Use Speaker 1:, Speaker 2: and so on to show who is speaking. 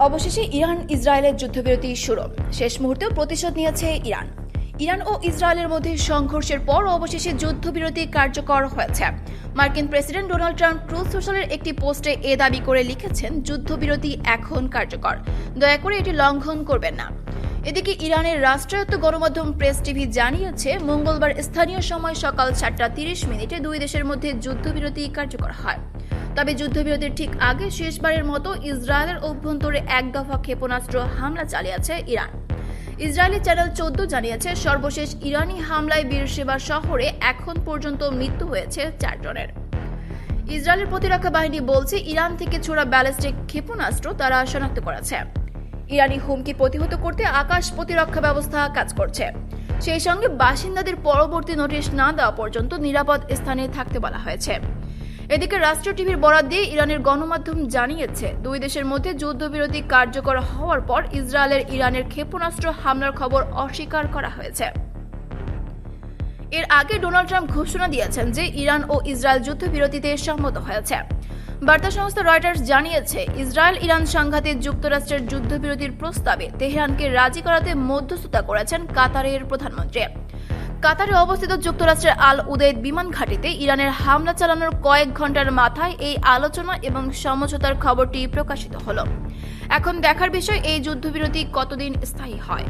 Speaker 1: অবশেষে ইরান ইসরায়েলের যুদ্ধবিরতি শুরু। শেষ মুহূর্তেও প্রতিশোধ নিয়েছে ইরান। ইরান ও ইসরায়েলের মধ্যে সংঘর্ষের পর অবশেষে যুদ্ধবিরতি কার্যকর হয়েছে। মার্কিন প্রেসিডেন্ট ডোনাল্ড ট্রাম্প ট্রুথ সোশ্যালের একটি পোস্টে এ দাবি করে লিখেছেন, যুদ্ধবিরতি এখন কার্যকর। দয়া করে এটি লঙ্ঘন করবেন না। এদিকে ইরানের রাষ্ট্রায়ত্ত গণমাধ্যম প্রেস টিভি জানিয়েছে, মঙ্গলবার স্থানীয় সময় সকাল সাতটা তিরিশ মিনিটে দুই দেশের মধ্যে যুদ্ধবিরতি কার্যকর হয়। তবে যুদ্ধবিরতির ঠিক আগে শেষবারের মতো ইসরায়েলের অভ্যন্তরে এক দফা ক্ষেপণাস্ত্র হামলা চালিয়েছে ইরান। ইসরায়েলি চ্যানেল চোদ্দ জানিয়েছে, সর্বশেষ ইরানি হামলায় বীরসেবা শহরে এখন পর্যন্ত মৃত্যু হয়েছে চারজনের ইসরায়েলের প্রতিরক্ষা বাহিনী বলছে, ইরান থেকে ছোড়া ব্যালিস্টিক ক্ষেপণাস্ত্র তারা শনাক্ত করেছে। ইরানি হুমকি প্রতিহত করতে আকাশ প্রতিরক্ষা ব্যবস্থা কাজ করছে। সেই সঙ্গে বাসিন্দাদের পরবর্তী নোটিশ না দেওয়া পর্যন্ত নিরাপদ স্থানে থাকতে বলা হয়েছে। এদিকে রাষ্ট্রীয় টিভির বরাদ দিয়ে ইরানের গণমাধ্যম জানিয়েছে, দুই দেশের মধ্যে যুদ্ধবিরতি কার্যকর হওয়ার পর ইসরায়েলের ইরানের ক্ষেপণাস্ত্র হামলার খবর অস্বীকার করা হয়েছে। এর আগে ডোনাল্ড ট্রাম্প ঘোষণা দিয়েছেন যে ইরান ও ইসরায়েল যুদ্ধবিরতিতে সম্মত হয়েছে। বার্তা সংস্থা রয়টার্স জানিয়েছে, ইসরায়েল ইরান সংঘাতে যুক্তরাষ্ট্রের যুদ্ধবিরতির প্রস্তাবে তেহরানকে রাজি করাতে মধ্যস্থতা করেছেন কাতারের প্রধানমন্ত্রী। কাতারে অবস্থিত যুক্তরাষ্ট্রের আল উদেদ বিমান ঘাঁটিতে ইরানের হামলা চালানোর কয়েক ঘণ্টার মাথায় এই আলোচনা এবং সমঝোতার খবরটি প্রকাশিত হল। এখন দেখার বিষয়, এই যুদ্ধবিরতি কতদিন স্থায়ী হয়?